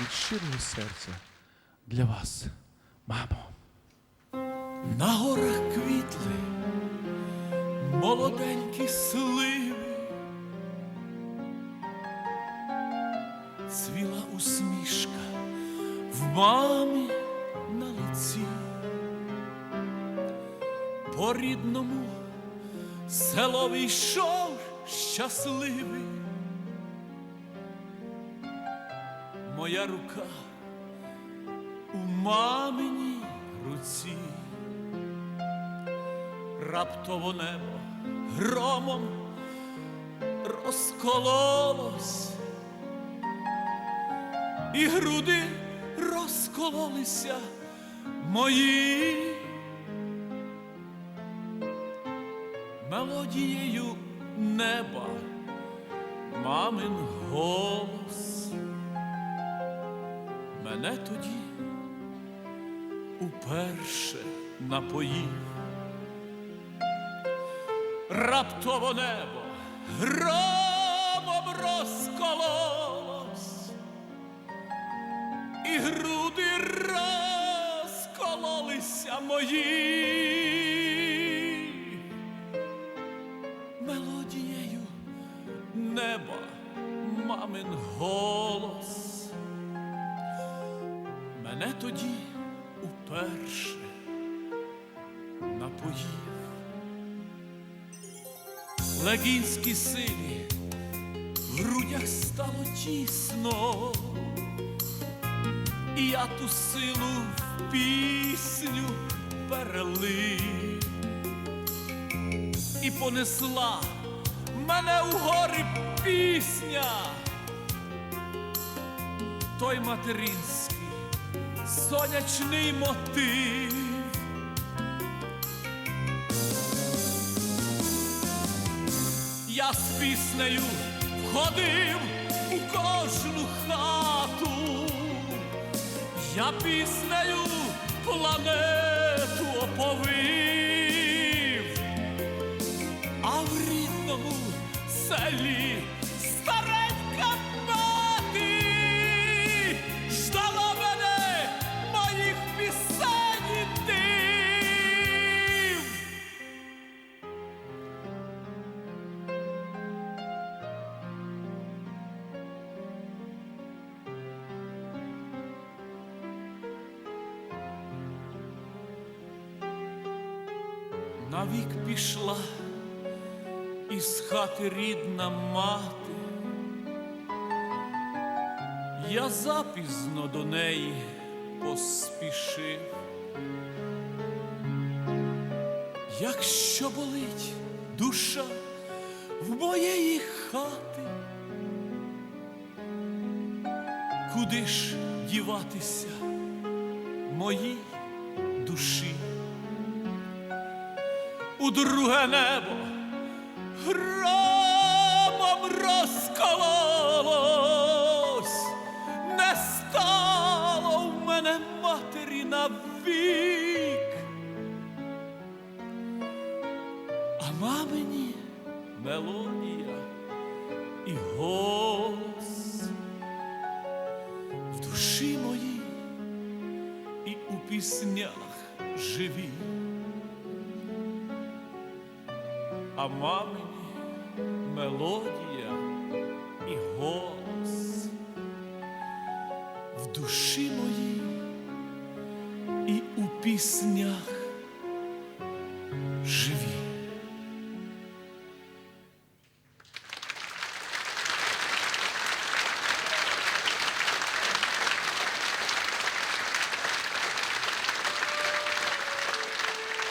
від щирого серця для вас, мамо. На горах квітли молоденькі сливи, цвіла усмішка в мамі на лиці, по рідному селові йшов щасливий. Моя рука у маминій руці раптово небо громом розкололось, і груди розкололися мої мелодією неба, мамин голос. Мене тоді уперше напоїв раптово небо громом розкололось, і груди розкололися мої мелодією неба, мамин голос. Мене тоді уперше напоїв легінські сині, в грудях стало тісно, і я ту силу в пісню перелив. І понесла мене у гори пісня, той материнський сонячний мотив. Я з піснею входив у кожну хату, я піснею планету оповив, а в рідному селі навік пішла із хати рідна мати. Я запізно до неї поспішив. Якщо болить душа в моєї хати, куди ж діватися моїй душі? У друге небо. Громом розкололось, не стало в мене матері навік, а мамині мелодія і голос в душі моїй і у піснях живі. а мамині мелодія і голос в душі моїй і у піснях живе.